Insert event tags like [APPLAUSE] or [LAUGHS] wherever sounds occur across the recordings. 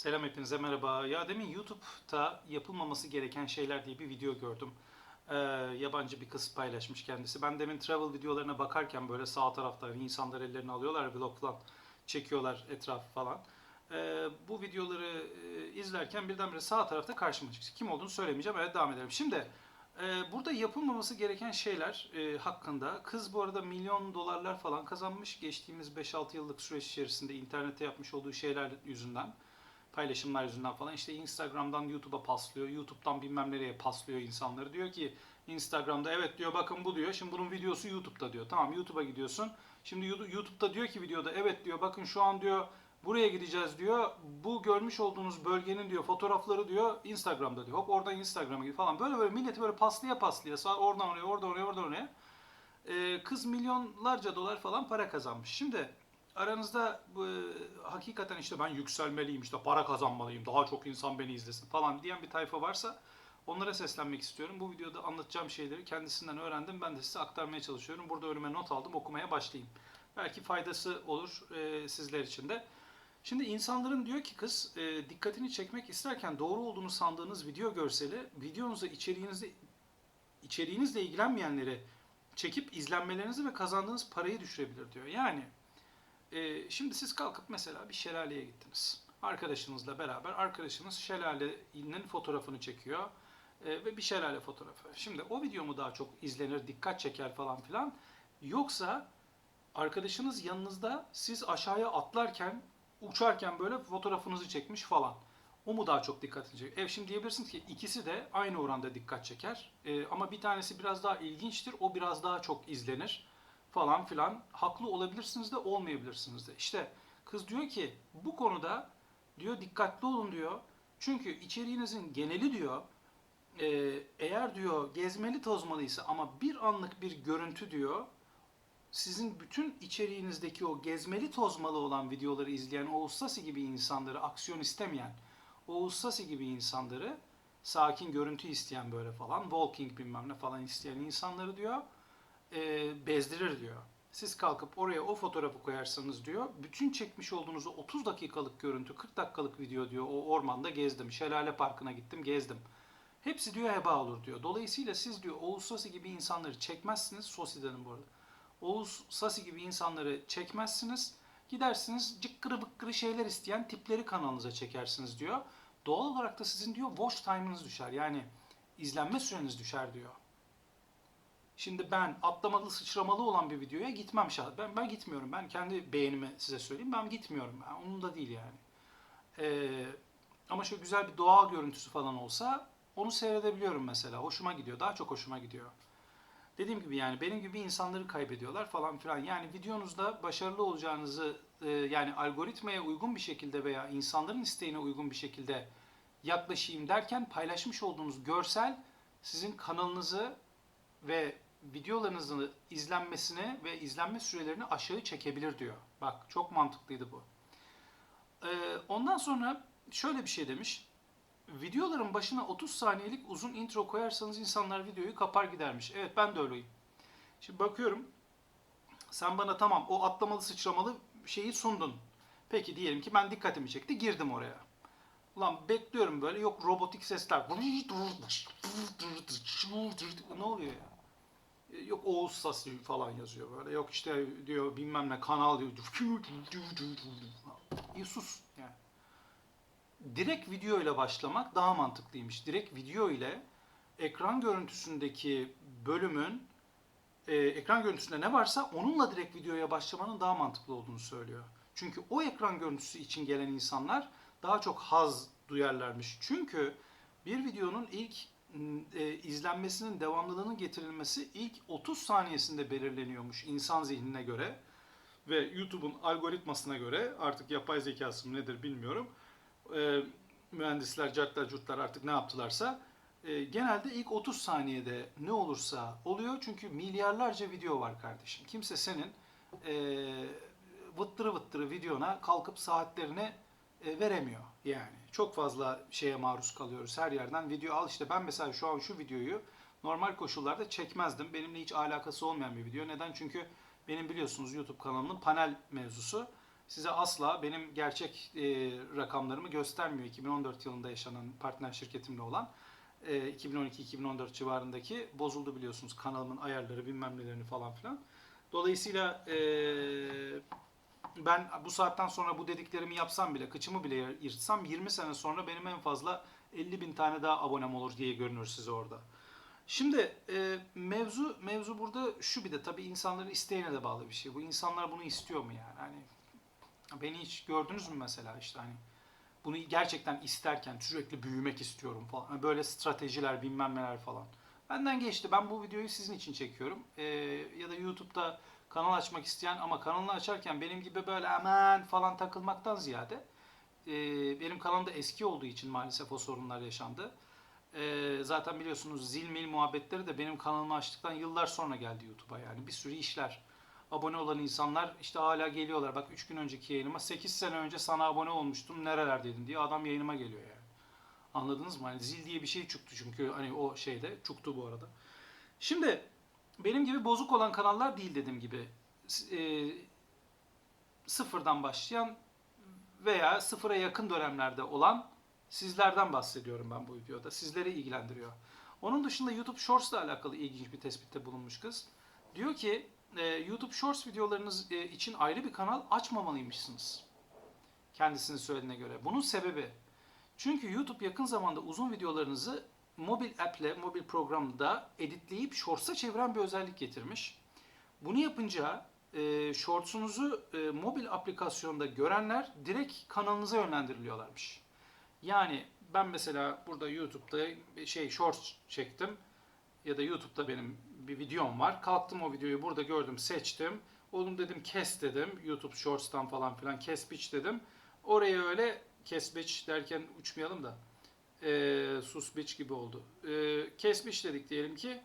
Selam hepinize merhaba. Ya demin YouTube'da yapılmaması gereken şeyler diye bir video gördüm. Ee, yabancı bir kız paylaşmış kendisi. Ben demin travel videolarına bakarken böyle sağ tarafta insanlar ellerini alıyorlar vlog falan çekiyorlar etrafı falan. Ee, bu videoları e, izlerken birdenbire sağ tarafta karşıma çıktı. Kim olduğunu söylemeyeceğim. Evet devam edelim. Şimdi e, burada yapılmaması gereken şeyler e, hakkında kız bu arada milyon dolarlar falan kazanmış. Geçtiğimiz 5-6 yıllık süreç içerisinde internette yapmış olduğu şeyler yüzünden paylaşımlar yüzünden falan işte Instagram'dan YouTube'a paslıyor, YouTube'dan bilmem nereye paslıyor insanları. Diyor ki Instagram'da evet diyor bakın bu diyor. Şimdi bunun videosu YouTube'da diyor. Tamam YouTube'a gidiyorsun. Şimdi YouTube'da diyor ki videoda evet diyor bakın şu an diyor buraya gideceğiz diyor. Bu görmüş olduğunuz bölgenin diyor fotoğrafları diyor Instagram'da diyor. Hop oradan Instagram'a gidiyor falan. Böyle böyle milleti böyle paslaya paslaya oradan oraya oradan oraya oradan oraya. Ee, kız milyonlarca dolar falan para kazanmış. Şimdi aranızda bu, hakikaten işte ben yükselmeliyim, işte para kazanmalıyım, daha çok insan beni izlesin falan diyen bir tayfa varsa onlara seslenmek istiyorum. Bu videoda anlatacağım şeyleri kendisinden öğrendim. Ben de size aktarmaya çalışıyorum. Burada önüme not aldım, okumaya başlayayım. Belki faydası olur e, sizler için de. Şimdi insanların diyor ki kız e, dikkatini çekmek isterken doğru olduğunu sandığınız video görseli videonuza içeriğinizde içeriğinizle ilgilenmeyenleri çekip izlenmelerinizi ve kazandığınız parayı düşürebilir diyor. Yani e, şimdi siz kalkıp mesela bir şelaleye gittiniz. Arkadaşınızla beraber arkadaşınız şelalenin fotoğrafını çekiyor e, ve bir şelale fotoğrafı. Şimdi o video mu daha çok izlenir, dikkat çeker falan filan yoksa arkadaşınız yanınızda siz aşağıya atlarken, uçarken böyle fotoğrafınızı çekmiş falan. O mu daha çok dikkatini çeker? E şimdi diyebilirsiniz ki ikisi de aynı oranda dikkat çeker. E, ama bir tanesi biraz daha ilginçtir, o biraz daha çok izlenir falan filan. Haklı olabilirsiniz de olmayabilirsiniz de. İşte kız diyor ki bu konuda diyor dikkatli olun diyor. Çünkü içeriğinizin geneli diyor e, eğer diyor gezmeli tozmalıysa ama bir anlık bir görüntü diyor sizin bütün içeriğinizdeki o gezmeli tozmalı olan videoları izleyen Oğuz Sasi gibi insanları, aksiyon istemeyen Oğuz Sasi gibi insanları, sakin görüntü isteyen böyle falan, walking bilmem ne falan isteyen insanları diyor, e, bezdirir diyor. Siz kalkıp oraya o fotoğrafı koyarsanız diyor, bütün çekmiş olduğunuz o 30 dakikalık görüntü, 40 dakikalık video diyor, o ormanda gezdim, şelale parkına gittim, gezdim. Hepsi diyor heba olur diyor. Dolayısıyla siz diyor Oğuz Sasi gibi insanları çekmezsiniz, Sosi dedim bu arada. Oğuz Sasi gibi insanları çekmezsiniz. Gidersiniz cıkkırı bıkkırı şeyler isteyen tipleri kanalınıza çekersiniz diyor. Doğal olarak da sizin diyor watch time'ınız düşer. Yani izlenme süreniz düşer diyor. Şimdi ben atlamalı sıçramalı olan bir videoya gitmem şahsen. Ben, ben gitmiyorum. Ben kendi beğenimi size söyleyeyim. Ben gitmiyorum. Yani onun da değil yani. Ee, ama şöyle güzel bir doğa görüntüsü falan olsa onu seyredebiliyorum mesela. Hoşuma gidiyor. Daha çok hoşuma gidiyor. Dediğim gibi yani benim gibi insanları kaybediyorlar falan filan. Yani videonuzda başarılı olacağınızı e, yani algoritmaya uygun bir şekilde veya insanların isteğine uygun bir şekilde yaklaşayım derken paylaşmış olduğunuz görsel sizin kanalınızı ve videolarınızın izlenmesini ve izlenme sürelerini aşağı çekebilir diyor. Bak çok mantıklıydı bu. Ee, ondan sonra şöyle bir şey demiş. Videoların başına 30 saniyelik uzun intro koyarsanız insanlar videoyu kapar gidermiş. Evet ben de öyleyim. Şimdi bakıyorum. Sen bana tamam o atlamalı sıçramalı şeyi sundun. Peki diyelim ki ben dikkatimi çekti girdim oraya. Ulan bekliyorum böyle yok robotik sesler. Ne oluyor ya? Yok Oğuz Sasi falan yazıyor böyle. Yok işte diyor bilmem ne kanal diyor. İyi sus yani. Direkt video ile başlamak daha mantıklıymış. Direkt video ile ekran görüntüsündeki bölümün e, ekran görüntüsünde ne varsa onunla direkt videoya başlamanın daha mantıklı olduğunu söylüyor. Çünkü o ekran görüntüsü için gelen insanlar daha çok haz duyarlarmış. Çünkü bir videonun ilk e, izlenmesinin devamlılığının getirilmesi ilk 30 saniyesinde belirleniyormuş insan zihnine göre ve YouTube'un algoritmasına göre artık yapay zekası mı nedir bilmiyorum. E, mühendisler, cartlar, curtlar artık ne yaptılarsa e, genelde ilk 30 saniyede ne olursa oluyor çünkü milyarlarca video var kardeşim. Kimse senin e, vıttırı vıttırı videona kalkıp saatlerini veremiyor yani. Çok fazla şeye maruz kalıyoruz her yerden. Video al işte ben mesela şu an şu videoyu normal koşullarda çekmezdim. Benimle hiç alakası olmayan bir video. Neden? Çünkü benim biliyorsunuz YouTube kanalımın panel mevzusu. size asla benim gerçek e, rakamlarımı göstermiyor. 2014 yılında yaşanan partner şirketimle olan e, 2012-2014 civarındaki bozuldu biliyorsunuz kanalımın ayarları bilmem nelerini falan filan. Dolayısıyla e, ben bu saatten sonra bu dediklerimi yapsam bile, kıçımı bile yırtsam 20 sene sonra benim en fazla 50 bin tane daha abonem olur diye görünür size orada. Şimdi e, mevzu mevzu burada şu bir de tabii insanların isteğine de bağlı bir şey. Bu insanlar bunu istiyor mu yani? Hani beni hiç gördünüz mü mesela işte hani bunu gerçekten isterken sürekli büyümek istiyorum falan. Hani Böyle stratejiler bilmem neler falan. Benden geçti. Ben bu videoyu sizin için çekiyorum. E, ya da YouTube'da kanal açmak isteyen ama kanalını açarken benim gibi böyle hemen falan takılmaktan ziyade e, benim kanalım da eski olduğu için maalesef o sorunlar yaşandı. E, zaten biliyorsunuz zil mil muhabbetleri de benim kanalımı açtıktan yıllar sonra geldi YouTube'a yani bir sürü işler. Abone olan insanlar işte hala geliyorlar. Bak 3 gün önceki yayınıma 8 sene önce sana abone olmuştum nerelerdeydin diye adam yayınıma geliyor yani. Anladınız mı? Hani zil diye bir şey çıktı çünkü hani o şeyde çıktı bu arada. Şimdi benim gibi bozuk olan kanallar değil dediğim gibi. E, sıfırdan başlayan veya sıfıra yakın dönemlerde olan sizlerden bahsediyorum ben bu videoda. Sizleri ilgilendiriyor. Onun dışında YouTube Shorts ile alakalı ilginç bir tespitte bulunmuş kız. Diyor ki e, YouTube Shorts videolarınız e, için ayrı bir kanal açmamalıymışsınız. Kendisinin söylediğine göre. Bunun sebebi çünkü YouTube yakın zamanda uzun videolarınızı mobil app ile, mobil programda editleyip Shorts'a çeviren bir özellik getirmiş. Bunu yapınca e, Shorts'unuzu e, mobil aplikasyonda görenler direkt kanalınıza yönlendiriliyorlarmış. Yani ben mesela burada YouTube'da şey Shorts çektim ya da YouTube'da benim bir videom var. Kalktım o videoyu burada gördüm, seçtim. Oğlum dedim kes dedim. YouTube Shorts'tan falan filan kes bitch dedim. Oraya öyle kes bitch derken uçmayalım da e, sus bitch gibi oldu. E, kes bitch dedik diyelim ki.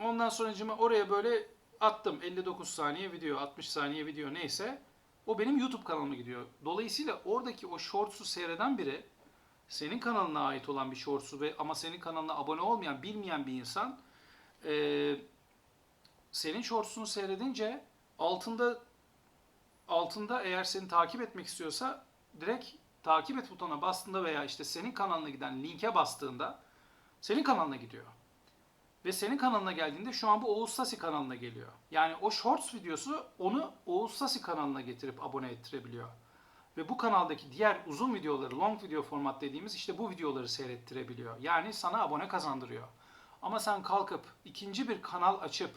Ondan sonra oraya böyle attım 59 saniye video, 60 saniye video neyse. O benim YouTube kanalıma gidiyor. Dolayısıyla oradaki o shorts'u seyreden biri senin kanalına ait olan bir shorts'u ve ama senin kanalına abone olmayan, bilmeyen bir insan e, senin shorts'unu seyredince altında altında eğer seni takip etmek istiyorsa direkt takip et butonuna bastığında veya işte senin kanalına giden linke bastığında senin kanalına gidiyor. Ve senin kanalına geldiğinde şu an bu Oğuz Sasi kanalına geliyor. Yani o shorts videosu onu Oğuz Sasi kanalına getirip abone ettirebiliyor. Ve bu kanaldaki diğer uzun videoları, long video format dediğimiz işte bu videoları seyrettirebiliyor. Yani sana abone kazandırıyor. Ama sen kalkıp ikinci bir kanal açıp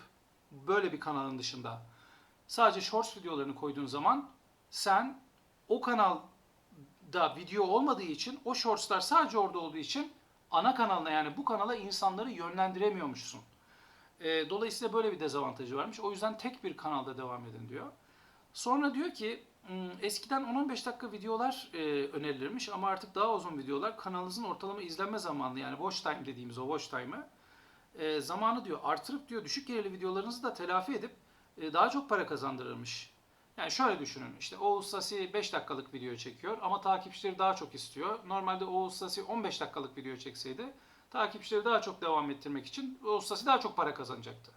böyle bir kanalın dışında sadece shorts videolarını koyduğun zaman sen o kanalda video olmadığı için o shortslar sadece orada olduğu için ana kanalına yani bu kanala insanları yönlendiremiyormuşsun. E, dolayısıyla böyle bir dezavantajı varmış. O yüzden tek bir kanalda devam edin diyor. Sonra diyor ki "Hmm, eskiden 10-15 dakika videolar e, önerilirmiş ama artık daha uzun videolar kanalınızın ortalama izlenme zamanını yani watch time dediğimiz o watch time'ı e, zamanı diyor artırıp diyor düşük gelirli videolarınızı da telafi edip e, daha çok para kazandırırmış. Yani şöyle düşünün işte Oğuz Sasi 5 dakikalık video çekiyor ama takipçileri daha çok istiyor. Normalde Oğuz Sasi 15 dakikalık video çekseydi takipçileri daha çok devam ettirmek için Oğuz Sasi daha çok para kazanacaktı.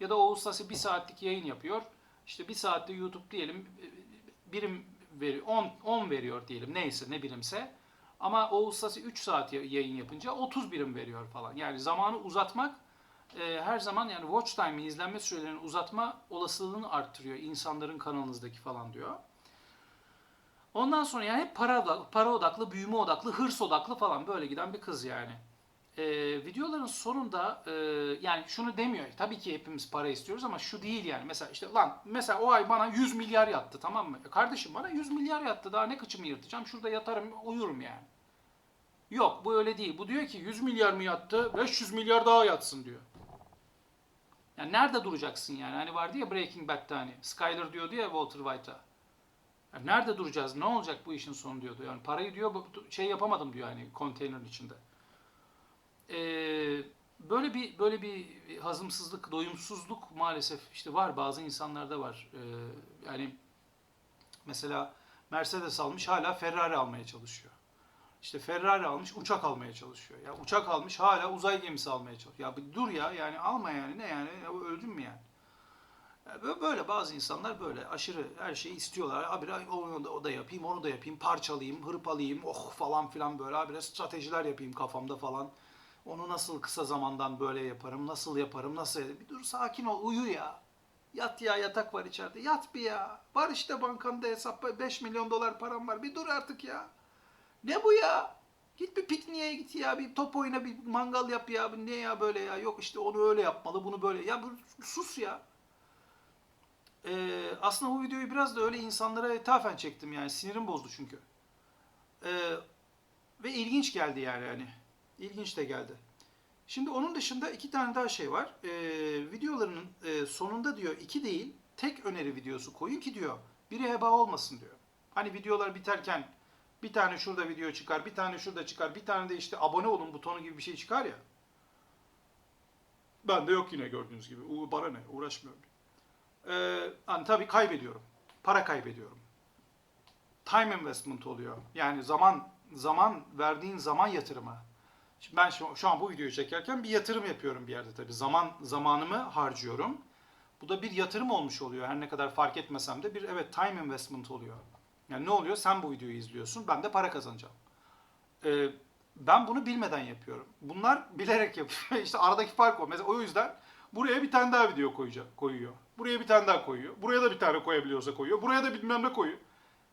Ya da Oğuz Sasi 1 saatlik yayın yapıyor. İşte 1 saatte YouTube diyelim e, birim veriyor 10, 10 veriyor diyelim neyse ne birimse. Ama Oğuz Sasi 3 saat ya- yayın yapınca 30 birim veriyor falan. Yani zamanı uzatmak e, her zaman yani watch time izlenme sürelerini uzatma olasılığını arttırıyor insanların kanalınızdaki falan diyor. Ondan sonra yani hep para odaklı, para odaklı, büyüme odaklı, hırs odaklı falan böyle giden bir kız yani. E, videoların sonunda e, yani şunu demiyor. Tabii ki hepimiz para istiyoruz ama şu değil yani. Mesela işte lan mesela o ay bana 100 milyar yattı tamam mı? E, kardeşim bana 100 milyar yattı daha ne kıçımı yırtacağım? Şurada yatarım uyurum yani. Yok bu öyle değil. Bu diyor ki 100 milyar mı yattı? 500 milyar daha yatsın diyor. Yani nerede duracaksın yani? Hani vardı ya Breaking Bad'de hani. Skyler diyordu ya Walter White'a. Yani nerede duracağız? Ne olacak bu işin sonu diyordu. Yani parayı diyor şey yapamadım diyor hani konteynerin içinde. Ee, böyle bir böyle bir hazımsızlık, doyumsuzluk maalesef işte var bazı insanlarda var. Ee, yani mesela Mercedes almış hala Ferrari almaya çalışıyor. İşte Ferrari almış uçak almaya çalışıyor. Ya uçak almış hala uzay gemisi almaya çalışıyor. Ya bir dur ya yani alma yani ne yani ya öldün mü yani? Bö- Böyle bazı insanlar böyle aşırı her şeyi istiyorlar. Abi onu da, o da yapayım, onu da yapayım, parçalayayım, hırpalayayım, oh falan filan böyle. Abi stratejiler yapayım kafamda falan. Onu nasıl kısa zamandan böyle yaparım, nasıl yaparım, nasıl ederim? Bir dur sakin ol, uyu ya. Yat ya yatak var içeride. Yat bir ya. Var işte bankanda hesap 5 milyon dolar param var. Bir dur artık ya. Ne bu ya? Git bir pikniğe git ya. Bir top oyna bir mangal yap ya. Bu Ne ya böyle ya? Yok işte onu öyle yapmalı bunu böyle. Ya bu, sus ya. Ee, aslında bu videoyu biraz da öyle insanlara ithafen çektim yani. Sinirim bozdu çünkü. Ee, ve ilginç geldi yani hani. İlginç de geldi. Şimdi onun dışında iki tane daha şey var. Ee, videolarının e, sonunda diyor iki değil tek öneri videosu koyun ki diyor biri heba olmasın diyor. Hani videolar biterken bir tane şurada video çıkar, bir tane şurada çıkar, bir tane de işte abone olun butonu gibi bir şey çıkar ya. Ben de yok yine gördüğünüz gibi. U- Bana ne? Uğraşmıyorum. Ee, hani tabii kaybediyorum. Para kaybediyorum. Time investment oluyor. Yani zaman zaman verdiğin zaman yatırımı. Şimdi ben şu, şu an bu videoyu çekerken bir yatırım yapıyorum bir yerde tabii. Zaman zamanımı harcıyorum. Bu da bir yatırım olmuş oluyor. Her ne kadar fark etmesem de bir evet time investment oluyor. Yani ne oluyor? Sen bu videoyu izliyorsun, ben de para kazanacağım. Ee, ben bunu bilmeden yapıyorum. Bunlar [LAUGHS] bilerek yapıyor. işte aradaki fark o. Mesela o yüzden buraya bir tane daha video koyacak, koyuyor. Buraya bir tane daha koyuyor. Buraya da bir tane koyabiliyorsa koyuyor. Buraya da bilmem ne koyuyor.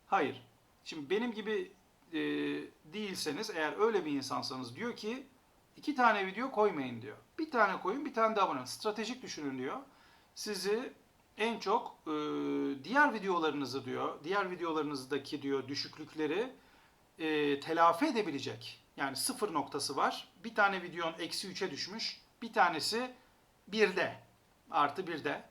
Hayır. Şimdi benim gibi e, değilseniz eğer öyle bir insansanız diyor ki iki tane video koymayın diyor. Bir tane koyun, bir tane daha abone. Stratejik düşünün diyor. Sizi en çok e, diğer videolarınızı diyor, diğer videolarınızdaki diyor düşüklükleri e, telafi edebilecek. Yani sıfır noktası var. Bir tane videon eksi 3'e düşmüş. Bir tanesi 1'de. Artı 1'de.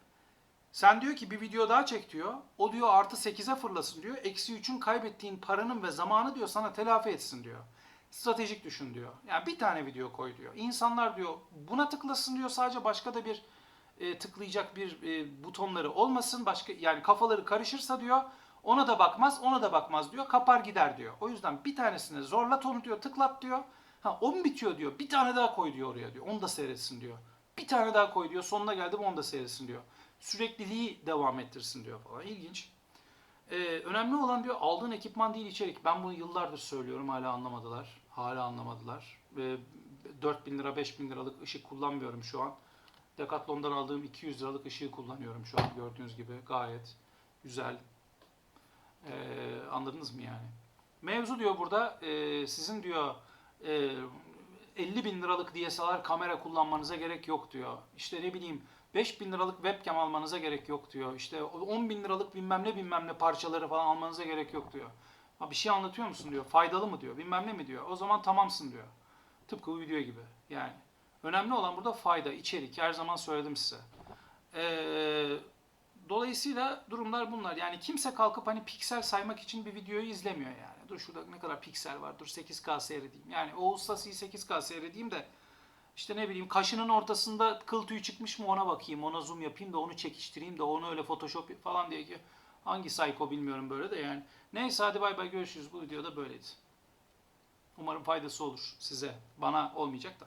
Sen diyor ki bir video daha çek diyor. O diyor artı 8'e fırlasın diyor. Eksi 3'ün kaybettiğin paranın ve zamanı diyor sana telafi etsin diyor. Stratejik düşün diyor. Yani bir tane video koy diyor. İnsanlar diyor buna tıklasın diyor. Sadece başka da bir e, tıklayacak bir e, butonları olmasın. Başka yani kafaları karışırsa diyor. Ona da bakmaz, ona da bakmaz diyor. Kapar gider diyor. O yüzden bir tanesini zorlat onu diyor, tıklat diyor. Ha o mu bitiyor diyor. Bir tane daha koy diyor oraya diyor. Onu da seyretsin diyor. Bir tane daha koy diyor. Sonuna geldim onu da seyretsin diyor. Sürekliliği devam ettirsin diyor falan. İlginç. Ee, önemli olan diyor aldığın ekipman değil içerik. Ben bunu yıllardır söylüyorum hala anlamadılar. Hala anlamadılar. Ve 4000 lira 5000 liralık ışık kullanmıyorum şu an. Decathlon'dan aldığım 200 liralık ışığı kullanıyorum şu an gördüğünüz gibi. Gayet güzel. Ee, anladınız mı yani? Mevzu diyor burada e, sizin diyor e, 50 bin liralık DSLR kamera kullanmanıza gerek yok diyor. İşte ne bileyim 5 bin liralık webcam almanıza gerek yok diyor. İşte 10 bin liralık bilmem ne bilmem ne parçaları falan almanıza gerek yok diyor. Ha bir şey anlatıyor musun diyor. Faydalı mı diyor. Bilmem ne mi diyor. O zaman tamamsın diyor. Tıpkı bu video gibi. Yani. Önemli olan burada fayda, içerik. Her zaman söyledim size. Ee, dolayısıyla durumlar bunlar. Yani kimse kalkıp hani piksel saymak için bir videoyu izlemiyor yani. Dur şurada ne kadar piksel var. Dur 8K seyredeyim. Yani o ustası 8K seyredeyim de işte ne bileyim kaşının ortasında kıl tüyü çıkmış mı ona bakayım. Ona zoom yapayım da onu çekiştireyim de onu öyle photoshop falan diye ki hangi psycho bilmiyorum böyle de yani. Neyse hadi bay bay görüşürüz. Bu videoda böyleydi. Umarım faydası olur size. Bana olmayacak da.